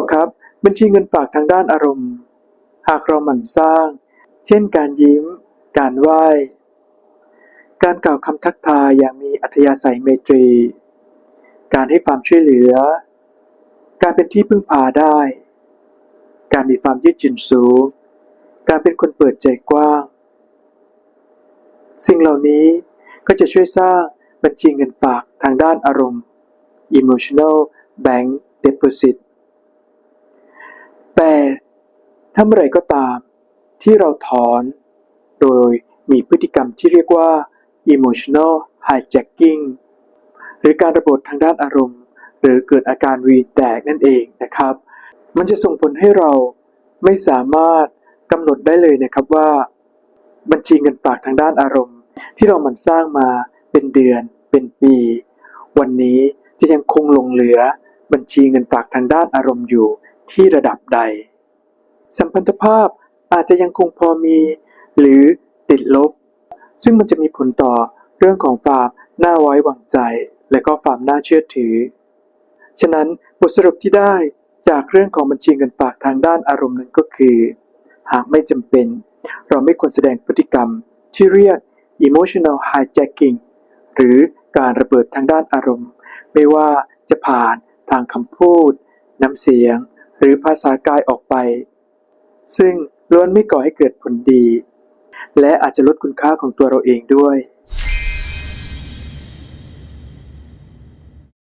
าครับ บัญชีเงินฝากทางด้านอารมณ์ หากเราหมั่นสร้าง เช่นการยิ้ม การไหว้ การกล่าวคำทักทายอย่างมีอัธยาศัยเมตรี การให้ความช่วยเหลือ การเป็นที่พึ่งพาได้ การมีความยืดหยุ่นสูง การเป็นคนเปิดใจกว้าง สิ่งเหล่านี้ก็จะช่วยสร้างบัญชีเงินฝากทางด้านอารมณ์ emotional bank deposit แต่ถ้าเมื่อไรก็ตามที่เราถอน โดยมีพฤติกรรมที่เรียกว่า emotional hijacking หรือการระบบทางด้านอารมณ์ หรือเกิดอาการวีนแตกนั่นเองนะครับ มันจะส่งผลให้เราไม่สามารถกำหนดได้เลยนะครับว่า บัญชีเงินฝากทางด้านอารมณ์ ที่เราหมันสร้างมาเป็นเดือน เป็นปี วันนี้จะยังคงหลงเหลือบัญชีเงินฝากทางด้านอารมณ์อยู่ ที่ระดับใด สัมพันธภาพอาจจะยังคงพอมี หรือติดลบ ซึ่งมันจะมีผลต่อเรื่องของความน่าไว้วางใจ และก็ความน่าเชื่อถือ ฉะนั้นบทสรุปที่ได้จากเรื่องของบัญชีเงินฝากทางด้านอารมณ์นั้นก็คือ หากไม่จำเป็น เราไม่ควรแสดงพฤติกรรมที่เรียก emotional hijacking หรือการระเบิดทางด้านอารมณ์ ไม่ว่าจะผ่านทางคำพูด น้ำเสียง หรือภาษากายออกไป ซึ่งล้วนไม่ก่อให้เกิดผลดี และอาจจะลดคุณค่าของตัวเราเองด้วย